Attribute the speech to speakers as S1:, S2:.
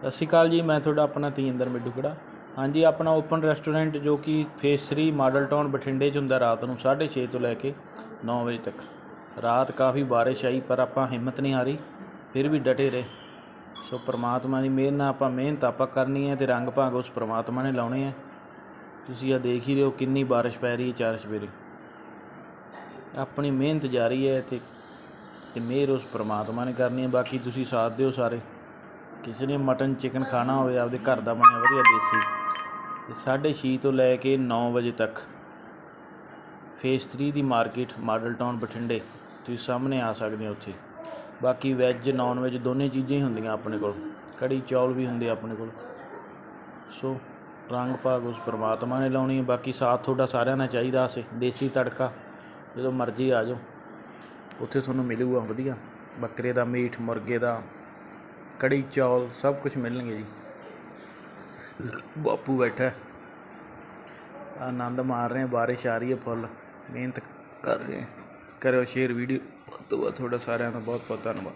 S1: ਸਤਿ ਸ਼੍ਰੀ ਅਕਾਲ ਜੀ, ਮੈਂ ਤੁਹਾਡਾ ਆਪਣਾ ਤੇਜਿੰਦਰ ਮਿੱਡੂਗੜਾ ਹਾਂਜੀ, ਆਪਣਾ ਓਪਨ ਰੈਸਟੋਰੈਂਟ ਜੋ ਕਿ ਫੇਸ 3 ਮਾਡਲ ਟਾਊਨ ਬਠਿੰਡੇ 'ਚ ਹੁੰਦਾ ਰਾਤ ਨੂੰ 6:30 ਤੋਂ ਲੈ ਕੇ 9 ਵਜੇ ਤੱਕ। ਰਾਤ ਕਾਫੀ ਬਾਰਿਸ਼ ਆਈ, ਪਰ ਆਪਾਂ ਹਿੰਮਤ ਨਹੀਂ ਹਾਰੀ, ਫਿਰ ਵੀ ਡਟੇ ਰਹੇ। ਸੋ ਪ੍ਰਮਾਤਮਾ ਦੀ ਮਿਹਰ ਨਾਲ ਆਪਾਂ ਮਿਹਨਤ ਆਪਾਂ ਕਰਨੀ ਹੈ ਤੇ ਰੰਗ ਭਾਗ ਉਸ ਪ੍ਰਮਾਤਮਾ ਨੇ ਲਾਉਣੇ ਆ ਤੁਸੀਂ ਆ ਦੇਖ ਹੀ ਰਹੇ ਹੋ ਕਿੰਨੀ ਬਾਰਿਸ਼ ਪੈ ਰਹੀ ਹੈ ਚਾਰ ਸਵੇਰੇ। ਆਪਣੀ ਮਿਹਨਤ ਜਾਰੀ ਹੈ ਤੇ ਤੇ ਮਿਹਰ ਉਸ ਪ੍ਰਮਾਤਮਾ ਨੇ ਕਰਨੀ ਹੈ। ਬਾਕੀ ਤੁਸੀਂ ਸਾਥ ਦਿਓ ਸਾਰੇ। ਕਿਸੇ ਨੇ ਮਟਨ ਚਿਕਨ ਖਾਣਾ ਹੋਵੇ, ਆਪਦੇ ਘਰ ਦਾ ਬਣਿਆ ਵਧੀਆ ਦੇਸੀ। ਤੇ 6:30 ਤੋਂ ਲੈ ਕੇ 9 ਵਜੇ ਤੱਕ ਫੇਸ 3 ਦੀ ਮਾਰਕੀਟ, ਮਾਡਲ ਟਾਊਨ, ਬਠਿੰਡੇ। ਤੁਸੀਂ ਸਾਹਮਣੇ ਆ ਸਕਦੇ ਹੋ ਉੱਥੇ। ਬਾਕੀ ਵੈਜ, ਨਾਨ ਵੈਜ ਦੋਨੇ ਚੀਜ਼ਾਂ ਹੀ ਹੁੰਦੀਆਂ ਆਪਣੇ ਕੋਲ। ਕੜੀ ਚੌਲ ਵੀ ਹੁੰਦੇ ਆਪਣੇ ਕੋਲ। ਸੋ, ਰੰਗ ਭਾਗ ਉਸ ਪਰਮਾਤਮਾ ਨੇ ਲਾਉਣੀ ਹੈ। ਬਾਕੀ ਸਾਥ ਤੁਹਾਡਾ ਸਾਰਿਆਂ ਦਾ ਚਾਹੀਦਾ ਸੀ। ਦੇਸੀ ਤੜਕਾ, ਜਦੋਂ ਮਰਜ਼ੀ ਆ ਜਾਓ। ਉੱਥੇ ਤੁਹਾਨੂੰ ਮਿਲੂਗਾ ਵਧੀਆ। ਬੱਕਰੇ ਦਾ ਮੀਟ, ਮੁਰਗੇ ਦਾ ਕੜੀ, ਚੌਲ ਸਭ ਕੁਝ ਮਿਲਣਗੇ ਜੀ। ਬਾਪੂ ਬੈਠਾ। ਆਨੰਦ ਮਾਰ ਰਹੇ ਬਾਰਿਸ਼ ਆ ਰਹੀ ਹੈ ਫੁੱਲ। ਮਿਹਨਤ ਕਰ ਰਹੇ ਕਰਿਓ ਸ਼ੇਅਰ ਵੀਡੀਓ। ਵੱਧ ਤੋਂ ਵੱਧ ਤੁਹਾਡਾ ਸਾਰਿਆਂ ਦਾ ਬਹੁਤ ਬਹੁਤ ਧੰਨਵਾਦ।